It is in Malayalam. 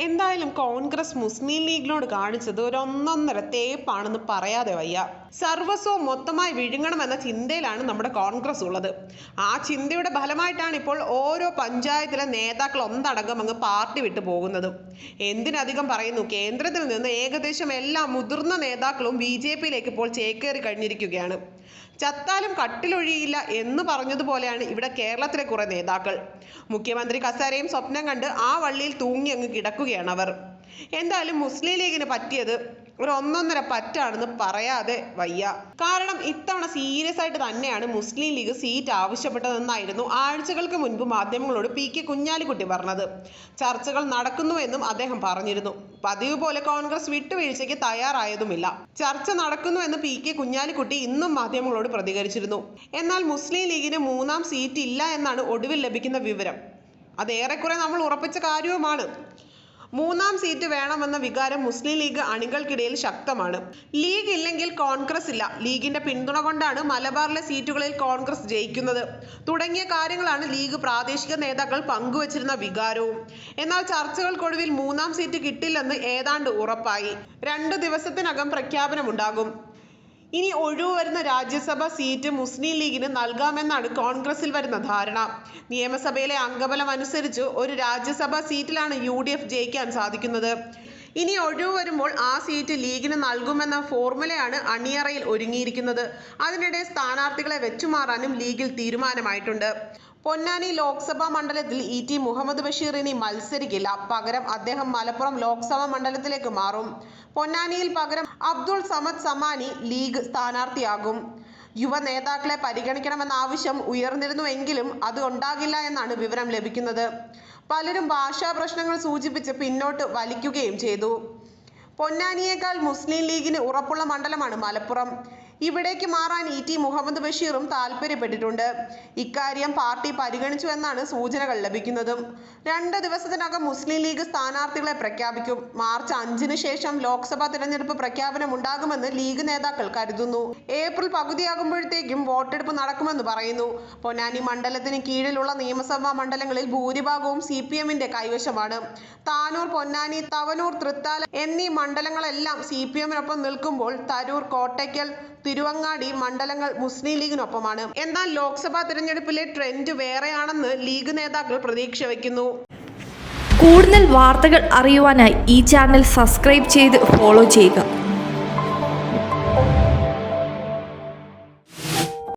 എന്തായാലും കോൺഗ്രസ് മുസ്ലിം ലീഗിനോട് കാണിച്ചത് ഒരു ഒന്നൊന്നര തേപ്പാണെന്ന് പറയാതെ വയ്യ. സർവസ്വവും മൊത്തമായി വിഴുങ്ങണം എന്ന ചിന്തയിലാണ് നമ്മുടെ കോൺഗ്രസ് ഉള്ളത്. ആ ചിന്തയുടെ ഫലമായിട്ടാണ് ഇപ്പോൾ ഓരോ പഞ്ചായത്തിലെ നേതാക്കൾ ഒന്നടങ്കം അങ്ങ് പാർട്ടി വിട്ടു പോകുന്നത്. എന്തിനധികം പറയുന്നു? കേന്ദ്രത്തിൽ നിന്ന് ഏകദേശം എല്ലാ മുതിർന്ന നേതാക്കളും ബി ജെ പിയിലേക്ക് ഇപ്പോൾ ചേക്കേറി കഴിഞ്ഞിരിക്കുകയാണ്. ചത്താലും കട്ടിലൊഴിയില്ല എന്ന് പറഞ്ഞതുപോലെയാണ് ഇവിടെ കേരളത്തിലെ കുറെ നേതാക്കൾ. മുഖ്യമന്ത്രി കസാരയും സ്വപ്നം കണ്ട് ആ വള്ളിയിൽ തൂങ്ങി അങ്ങ് കിടക്കുകയാണ് അവർ. എന്തായാലും മുസ്ലിം ലീഗിന് പറ്റിയത് ഒരു ഒന്നൊന്നര പറ്റാണെന്ന് പറയാതെ വയ്യ. കാരണം ഇത്തവണ സീരിയസ് ആയിട്ട് തന്നെയാണ് മുസ്ലിം ലീഗ് സീറ്റ് ആവശ്യപ്പെട്ടതെന്നായിരുന്നു ആഴ്ചകൾക്ക് മുൻപ് മാധ്യമങ്ങളോട് പി കെ കുഞ്ഞാലിക്കുട്ടി പറഞ്ഞത്. ചർച്ചകൾ നടക്കുന്നുവെന്നും അദ്ദേഹം പറഞ്ഞിരുന്നു. പതിവ് പോലെ കോൺഗ്രസ് വിട്ടുവീഴ്ചയ്ക്ക് തയ്യാറായതുമില്ല. ചർച്ച നടക്കുന്നുവെന്ന് പി കെ കുഞ്ഞാലിക്കുട്ടി ഇന്നും മാധ്യമങ്ങളോട് പ്രതികരിച്ചിരുന്നു. എന്നാൽ മുസ്ലിം ലീഗിന് മൂന്നാം സീറ്റ് ഇല്ല എന്നാണ് ഒടുവിൽ ലഭിക്കുന്ന വിവരം. അത് ഏറെക്കുറെ നമ്മൾ ഉറപ്പിച്ച കാര്യവുമാണ്. മൂന്നാം സീറ്റ് വേണമെന്ന വികാരം മുസ്ലിം ലീഗ് അണികൾക്കിടയിൽ ശക്തമാണ്. ലീഗ് ഇല്ലെങ്കിൽ കോൺഗ്രസ് ഇല്ല. ലീഗിന്റെ പിന്തുണ കൊണ്ടാണ് മലബാറിലെ സീറ്റുകളിൽ കോൺഗ്രസ് ജയിക്കുന്നത്. തുടങ്ങിയ കാര്യങ്ങളാണ് ലീഗ് പ്രാദേശിക നേതാക്കൾ പങ്കുവച്ചിരുന്ന വികാരവും. എന്നാൽ ചർച്ചകൾക്കൊടുവിൽ മൂന്നാം സീറ്റ് കിട്ടില്ലെന്ന് ഏതാണ്ട് ഉറപ്പായി. രണ്ടു ദിവസത്തിനകം പ്രഖ്യാപനമുണ്ടാകും. ഇനി ഒഴിവ് വരുന്ന രാജ്യസഭ സീറ്റ് മുസ്ലിം ലീഗിന് നൽകാമെന്നാണ് കോൺഗ്രസിൽ വരുന്ന ധാരണ. നിയമസഭയിലെ അംഗബലം അനുസരിച്ച് ഒരു രാജ്യസഭാ സീറ്റിലാണ് യു ഡി എഫ് ജയിക്കാൻ സാധിക്കുന്നത്. ഇനി ഒഴിവ് വരുമ്പോൾ ആ സീറ്റ് ലീഗിന് നൽകുമെന്ന ഫോർമുലയാണ് അണിയറയിൽ ഒരുങ്ങിയിരിക്കുന്നത്. അതിനിടെ സ്ഥാനാർത്ഥികളെ വെച്ചുമാറാനും ലീഗിൽ തീരുമാനമായിട്ടുണ്ട്. പൊന്നാനി ലോക്സഭാ മണ്ഡലത്തിൽ ഇ ടി മുഹമ്മദ് ബഷീർ ഇനി മത്സരിക്കില്ല. പകരം അദ്ദേഹം മലപ്പുറം ലോക്സഭാ മണ്ഡലത്തിലേക്ക് മാറും. പൊന്നാനിയിൽ പകരം അബ്ദുൾ സമദ് സമാനി ലീഗ് സ്ഥാനാർത്ഥിയാകും. യുവ നേതാക്കളെ പരിഗണിക്കണമെന്ന ആവശ്യം ഉയർന്നിരുന്നുവെങ്കിലും അത് ഉണ്ടാകില്ല എന്നാണ് വിവരം ലഭിക്കുന്നത്. പലരും ഭാഷാ പ്രശ്നങ്ങൾ സൂചിപ്പിച്ച് പിന്നോട്ട് വലിക്കുകയും ചെയ്തു. പൊന്നാനിയേക്കാൾ മുസ്ലിം ലീഗിന് ഉറപ്പുള്ള മണ്ഡലമാണ് മലപ്പുറം. ഇവിടേക്ക് മാറാൻ ഇ ടി മുഹമ്മദ് ബഷീറും താല്പര്യപ്പെട്ടിട്ടുണ്ട്. ഇക്കാര്യം പാർട്ടി പരിഗണിച്ചു എന്നാണ് സൂചനകൾ ലഭിക്കുന്നതും. രണ്ട് ദിവസത്തിനകം മുസ്ലിം ലീഗ് സ്ഥാനാർത്ഥികളെ പ്രഖ്യാപിക്കും. മാർച്ച് അഞ്ചിന് ശേഷം ലോക്സഭാ തിരഞ്ഞെടുപ്പ് പ്രഖ്യാപനം ഉണ്ടാകുമെന്ന് ലീഗ് നേതാക്കൾ കരുതുന്നു. ഏപ്രിൽ പകുതിയാകുമ്പോഴത്തേക്കും വോട്ടെടുപ്പ് നടക്കുമെന്ന് പറയുന്നു. പൊന്നാനി മണ്ഡലത്തിന് കീഴിലുള്ള നിയമസഭാ മണ്ഡലങ്ങളിൽ ഭൂരിഭാഗവും സി പി എമ്മിന്റെ കൈവശമാണ്. താനൂർ പൊന്നാനി തവനൂർ തൃത്താല എന്നീ മണ്ഡലങ്ങളെല്ലാം സി പി എമ്മിനൊപ്പം നിൽക്കുമ്പോൾ തരൂർ കോട്ടയ്ക്കൽ തിരുവങ്ങാടി മണ്ഡലങ്ങൾ മുസ്ലിം ലീഗിനൊപ്പമാണ്. എന്നാൽ ലോക്സഭാ തിരഞ്ഞെടുപ്പിലെ ട്രെൻഡ് വേറെയാണെന്ന് ലീഗ് നേതാക്കൾ പ്രതീക്ഷ വയ്ക്കുന്നു. കൂടുതൽ വാർത്തകൾ അറിയുവാനായി ഈ ചാനൽ സബ്സ്ക്രൈബ് ചെയ്ത് ഫോളോ ചെയ്യുക.